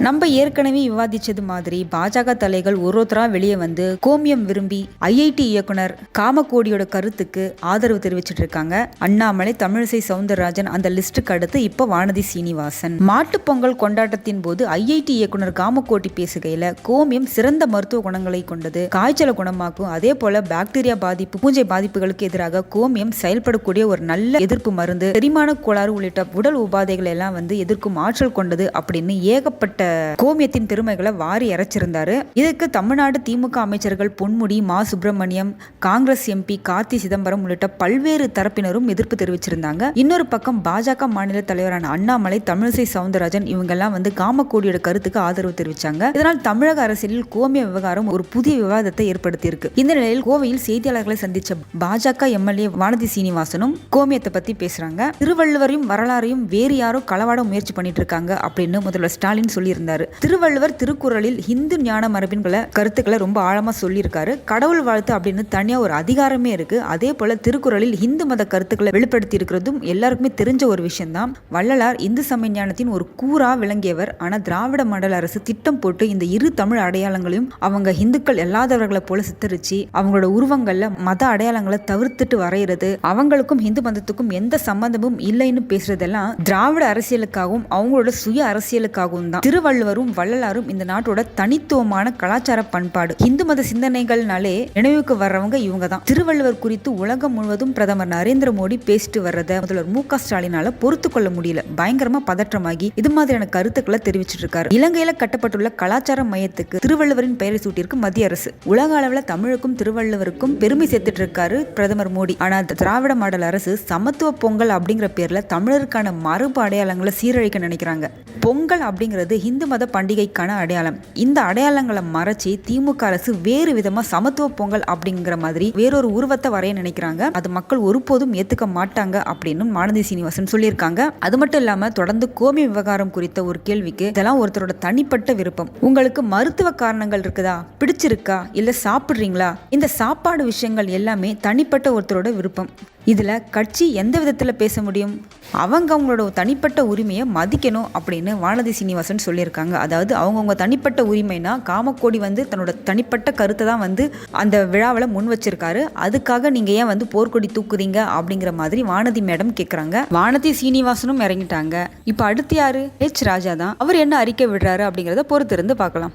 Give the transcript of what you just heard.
நம்ம ஏற்கனவே விவாதிச்சது மாதிரி பாஜக தலைகள் ஒரு ஒருத்தரா வெளியே வந்து கோமியம் விரும்பி ஐஐடி இயக்குனர் காமகோடியோட கருத்துக்கு ஆதரவு தெரிவிச்சிட்டு இருக்காங்க. அண்ணாமலை தமிழிசை சவுந்தரராஜன் அந்த லிஸ்டுக்கு அடுத்து இப்போ வானதி சீனிவாசன். மாட்டுப் பொங்கல் கொண்டாட்டத்தின் போது ஐஐடி இயக்குனர் காமகோடி பேசுகையில கோமியம் சிறந்த மருத்துவ குணங்களை கொண்டது. காய்ச்சலை குணமாக்கும். அதே போல பாக்டீரியா பாதிப்பு பூஞ்சை பாதிப்புகளுக்கு எதிராக கோமியம் செயல்படக்கூடிய ஒரு நல்ல எதிர்ப்பு மருந்து செரிமான கோளாறு உள்ளிட்ட உடல் உபாதைகளை எல்லாம் வந்து எதிர்க்கும் ஆற்றல் கொண்டது அப்படின்னு ஏகப்பட்ட கோமியத்தின் பெருமைகளை வாரி இறைச்சிருந்தாரு இதுக்கு தமிழ்நாடு திமுக அமைச்சர்கள் பொன்முடி மா. சுப்பிரமணியம் காங்கிரஸ் எம்பி கார்த்தி சிதம்பரம் உள்ளிட்ட பல்வேறு தரப்பினரும் எதிர்ப்பு தெரிவிச்சிருந்தாங்க. இன்னொரு பக்கம் பாஜக மாநில தலைவரான அண்ணாமலை தமிழிசை சவுந்தரராஜன் இவங்கெல்லாம் வந்து காமக்கோடியோட கருத்துக்கு ஆதரவு தெரிவிச்சாங்க. இதனால் தமிழக அரசியலில் கோமிய விவகாரம் ஒரு புதிய விவாதத்தை ஏற்படுத்தியிருக்கு. இந்த நிலையில் கோவையில் செய்தியாளர்களை சந்திச்ச பாஜக எம்எல்ஏ வானதி சீனிவாசனும் கோமியத்தை பத்தி பேசுறாங்க. திருவள்ளுவரையும் வரலாறையும் வேறு யாரோ களவாட முயற்சி பண்ணிட்டு இருக்காங்க அப்படின்னு முதல்வர் ஸ்டாலின் சொல்லியிருந்தாரு. திருவள்ளுவர் திருக்குறளில் ஹிந்து ஞான மரபின்களை கருத்துக்களை ரொம்ப ஆழமா சொல்லியிருக்காரு. கடவுள் வாழ்த்து அப்படின்னு தனியா ஒரு அதிகாரமே இருக்கு. அதே போல திருக்குறளில் ஹிந்து மத கருத்துக்களை வெளிப்படுத்தி இருக்கிறதும் எல்லாருக்குமே தெரிஞ்ச ஒரு விஷயம்தான். வள்ளலார் இந்து சமய ஞானத்தின் ஒரு கூறா விளங்கியவர். ஆனா திராவிட மண்டல அரசு திட்டம் போட்டு இந்த இரு தமிழ் அடையாளங்களையும் அவங்க இந்துக்கள் இல்லாதவர்களை போல சித்தரிச்சு அவங்களோட உருவங்கள்ல மத அடையாளங்களை தவிர்த்துட்டு வரைகிறது அவங்களுக்கும் ஹிந்து மதத்துக்கும் எந்த சம்பந்தமும் இல்லைன்னு பேசுறதெல்லாம் திராவிட அரசியலுக்காகவும் அவங்களோட சுய அரசியலுக்காகவும் தான். திருவள்ளுவரும் வள்ளலாரும் இந்த நாட்டோட தனித்துவமான கலாச்சார பண்பாடு. இந்து மத சிந்தனைகள்னாலே நினைவுக்கு வர்றவங்க இவங்க தான் திருவள்ளுவர் குறித்து உலகம் முழுவதும் பிரதமர் நரேந்திர மோடி பேசிட்டு வர்றத முதல்வர் மு க ஸ்டாலினால பொறுத்து கொள்ள முடியல. பயங்கரமா பதற்றமாகி இது மாதிரியான கருத்துக்களை தெரிவிச்சிட்டு இருக்காரு. இலங்கையில கட்டப்பட்டுள்ள கலாச்சார மையத்துக்கு திருவள்ளுவரின் பெயரை சூட்டியிருக்கு மத்திய அரசு. உலக அளவுல தமிழுக்கும் திருவள்ளுவருக்கும் பெருமை சேர்த்துட்டு இருக்காரு பிரதமர் மோடி. ஆனா திராவிட மாடல் அரசு சமத்துவ பொங்கல் அப்படிங்கிற பேர்ல தமிழருக்கான மறுபு அடையாளங்களை சீரழிக்க நினைக்கிறாங்க. பொங்கல் அப்படிங்கிறது இந்து மத பண்டிகைக்கான அடையாளம். இந்த அடையாளங்களை மறைச்சி திமுக அரசு வேறு விதமா சமத்துவ பொங்கல் அப்படிங்கிற மாதிரி வேறொரு உருவத்தை வரைய நினைக்கிறாங்க. அது மக்கள் ஒருபோதும் ஏத்துக்க மாட்டாங்க அப்படின்னு மானதி சீனிவாசன் சொல்லியிருக்காங்க. அது மட்டும் இல்லாம தொடர்ந்து கோமி விவகாரம் குறித்த ஒரு கேள்விக்கு இதெல்லாம் ஒருத்தரோட தனிப்பட்ட விருப்பம். உங்களுக்கு மருத்துவ காரணங்கள் இருக்குதா? பிடிச்சிருக்கா? இல்ல சாப்பிடுறீங்களா? இந்த சாப்பாடு விஷயங்கள் எல்லாமே தனிப்பட்ட ஒருத்தரோட விருப்பம். இதில் கட்சி எந்த விதத்தில் பேச முடியும்? அவங்க அவங்களோட தனிப்பட்ட உரிமையை மதிக்கணும் அப்படின்னு வானதி சீனிவாசன் சொல்லியிருக்காங்க. அதாவது அவங்கவுங்க தனிப்பட்ட உரிமைனா காமக்கோடி வந்து தன்னோட தனிப்பட்ட கருத்தை தான் வந்து அந்த விழாவில் முன் வச்சிருக்காரு. அதுக்காக நீங்கள் ஏன் வந்து போர்க்கொடி தூக்குறீங்க அப்படிங்கிற மாதிரி வானதி மேடம் கேட்குறாங்க வானதி சீனிவாசனும் இறங்கிட்டாங்க. இப்போ அடுத்து யாரு? ஹெச் ராஜா தான். அவர் என்ன அறிக்கை விடுறாரு அப்படிங்கிறத பொறுத்திருந்து பார்க்கலாம்.